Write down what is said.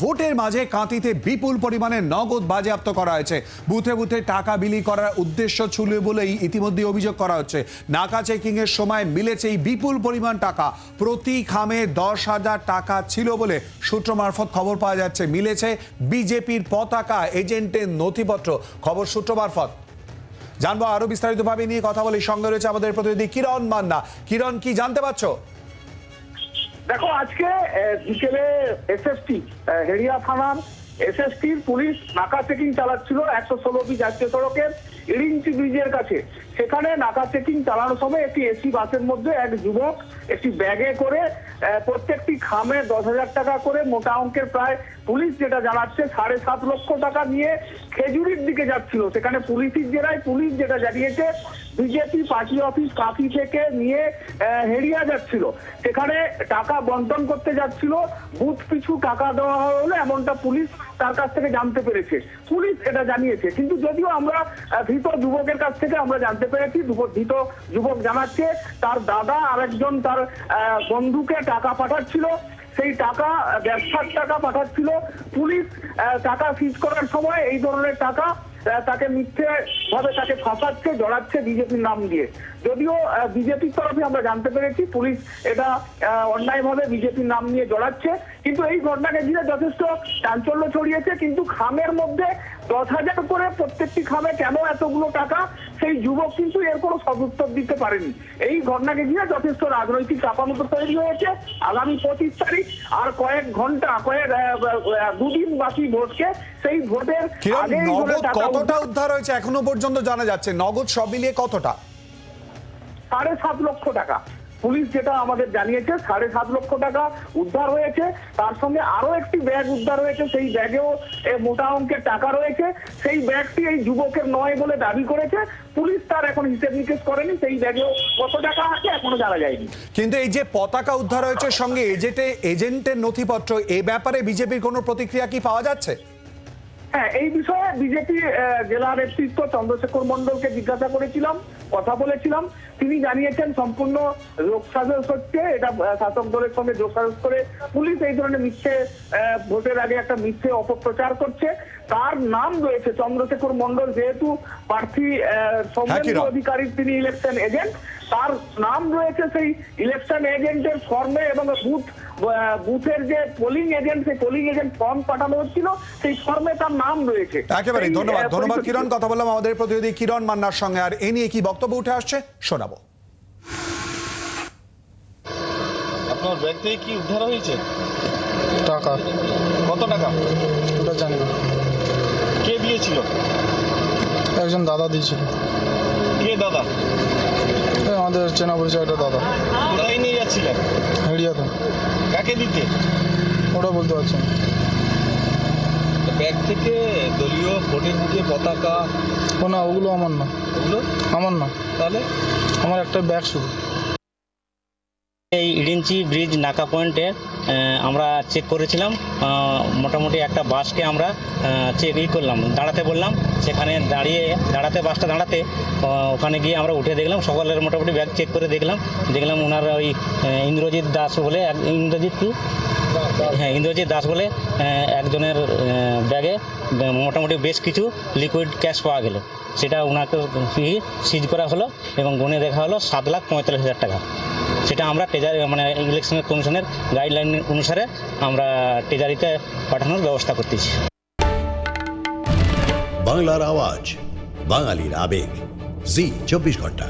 ভোটের মাঝে কাঁতিতে বিপুল পরিমাণে নগদ বাজেয়াপ্ত করা হয়েছে। বুথে বুথে টাকা বিলি করার উদ্দেশ্য ছিল বলেই ইতিমধ্যে অভিযোগ করা হচ্ছে। নাকা চেকিং এর সময় মিলেছে এই বিপুল পরিমাণ টাকা। প্রতি খামে দশ হাজার টাকা ছিল বলে সূত্র মারফত খবর পাওয়া যাচ্ছে। মিলেছে বিজেপির পতাকা এজেন্টের নথিপত্র। খবর সূত্র মারফত। জানব আরও বিস্তারিতভাবে নিয়ে কথা বলি সঙ্গে রয়েছে আমাদের প্রতিনিধি কিরণ মান্না। কিরণ, কি জানতে পারছ? দেখো, আজকে বিকেলে এসএসটি হেরিয়া থানার এসএসটির পুলিশ নাকা চেকিং চালাচ্ছিল একশো ষোলো বি জাতীয় সড়কের ইরিঞ্চি ব্রিজের কাছে। সেখানে নাকা চেকিং চালানোর সময় একটি এসি বাসের মধ্যে এক যুবক একটি ব্যাগে করে প্রত্যেকটি খামে দশ হাজার টাকা করে, মোটা অঙ্কের প্রায় পুলিশ যেটা জানাচ্ছে সাড়ে সাত লক্ষ টাকা নিয়ে খেজুরির দিকে যাচ্ছিল। সেখানে পুলিশের জেলায় পুলিশ যেটা জানিয়েছে বিজেপি পার্টি অফিস কাঁথি থেকে নিয়ে হেরিয়া যাচ্ছিল। সেখানে টাকা বন্টন করতে যাচ্ছিল, বুথ পিছু টাকা দেওয়া হলো এমনটা পুলিশ তার কাছ থেকে জানতে পেরেছে। পুলিশ এটা জানিয়েছে, কিন্তু যদিও আমরা ধৃত যুবকের কাছ থেকে আমরা জানতে পেরেছি ধৃত যুবক জানাচ্ছে, তার দাদা আরেকজন তার বন্ধুকে টাকা পাঠাচ্ছিল। সেই টাকা, ব্যবসার টাকা পাঠাচ্ছিল। পুলিশ টাকা সিজ করার সময় এই ধরনের টাকা তাকে মিথ্যে ভাবে তাকে ফাঁসাচ্ছে, জড়াচ্ছে বিজেপির নাম দিয়ে। যদিও বিজেপির তরফে আমরা জানতে পেরেছি, পুলিশ এটা অন্যায় ভাবে বিজেপির নাম নিয়ে জড়াচ্ছে। কিন্তু এই ঘটনাকে ঘিরে যথেষ্ট চাঞ্চল্য ছড়িয়েছে। কিন্তু খামের মধ্যে দশ হাজার করে প্রত্যেকটি খামে কেন এতগুলো টাকা সেই যুবক কিন্তু এর কোনো সদুত্তর দিতে পারেনি। এই ঘটনাকে ঘিরে যথেষ্ট রাজনৈতিক চাপানত তৈরি হয়েছে আগামী পঁচিশ তারিখ আর কয়েক ঘণ্টা কয়েক দুদিন বাকি ভোটকে সেই ভোটের কতটা উদ্ধার হয়েছে এখনও পর্যন্ত জানা যাচ্ছে? নগদ সব মিলিয়ে কতটা? সাড়ে সাত লক্ষ টাকা। পুলিশ যেটা আমাদের জানিয়েছে, সাড়ে সাত লক্ষ টাকা উদ্ধার হয়েছে। তার সঙ্গে আরও একটি ব্যাগ উদ্ধার হয়েছে, সেই ব্যাগেও মোটা অঙ্কের টাকা রয়েছে। সেই ব্যাগটি এই যুবকের নয় বলে দাবি করেছে। পুলিশ তার এখন হিসেব নিকেশ করেনি, সেই ব্যাগেও কত টাকা আছে এখনও জানা যায়নি। কিন্তু এই যে পতাকা উদ্ধার হয়েছে সঙ্গে এজেন্টে এজেন্টের নথিপত্র, এ ব্যাপারে বিজেপির কোনো প্রতিক্রিয়া কি পাওয়া যাচ্ছে? হ্যাঁ এই বিষয়ে বিজেপি জেলা নেতৃত্ব চন্দ্রশেখর মন্ডলকে জিজ্ঞাসা করেছিলাম কথা বলেছিলাম। তিনি জানিয়েছেন সম্পূর্ণ যোগসাজস হচ্ছে এটা শাসক দলের সঙ্গে যোগসাজস করে পুলিশ এই ধরনের মিথ্যে ভোটের আগে একটা মিথ্যে অপপ্রচার করছে। তার নাম রয়েছে চন্দ্রশেখর মন্ডল যেহেতু প্রার্থী আহ, সৌমেন্দ্র অধিকারীর তিনি ইলেকশন এজেন্ট তার নাম রয়েছে সেই ইলেকশন এজেন্টের ফর্মে এবং বুথ বুথের যে পোলিং এজেন্ট সেই পোলিং এজেন্ট ফর্ম পাঠানো হচ্ছিল সেই ফর্মে তার নাম রয়েছে। একেবারে ধন্যবাদ। ধন্যবাদ কিরণ। কথা বললাম আমাদের প্রতিনিধি কিরণ মান্নার সঙ্গে। আর এ নিয়ে কি বক্তব্য উঠে আসছে শোনাবো। আপনার ব্যাগ থেকে কি উদ্ধার হয়েছে? টাকা। কত টাকা? ওটা জানি না। কে দিয়েছিল? একজন দাদা দিয়েছিল। কে দাদা? আমাদের চেনা পরিচয় একটা দাদা। কোথায় নিয়ে যাচ্ছিলেন? হেডিয়াতে। কাকে দিতে? ওটা বলতে পারছেন না। ব্যাগ থেকে দলীয় ভোটের বুথে পতাকা। ও না ওগুলো আমার না। ওগুলো? আমার না। তাহলে? আমার একটা ব্যাগ শুধু। এই ইডিঞ্চি ব্রিজ নাকা পয়েন্টে আমরা চেক করেছিলাম। মোটামুটি একটা বাসকে আমরা চেক ই করলাম। দাঁড়াতে বললাম। সেখানে দাঁড়িয়ে, দাঁড়াতে, বাসটা দাঁড়াতে ওখানে গিয়ে আমরা উঠে দেখলাম। সকলের মোটামুটি ব্যাগ চেক করে দেখলাম। দেখলাম ওনার ওই ইন্দ্রজিৎ দাস বলে ইন্দ্রজিৎ কি? হ্যাঁ ইন্দ্রজিৎ দাস বলে একজনের ব্যাগে মোটামুটি বেশ কিছু লিকুইড ক্যাশ পাওয়া গেল। সেটা ওনাকে সিজ করা হলো এবং গুনে দেখা হলো সাত লাখ পঁয়তাল্লিশ হাজার টাকা। সেটা আমরা ট্রেজারি মানে ইলেকশনের কমিশনের গাইডলাইন অনুসারে আমরা ট্রেজারিতে পাঠানোর ব্যবস্থা করতেছি। বাংলার আওয়াজ, বাঙালির আবেগ। জি, চব্বিশ ঘণ্টা।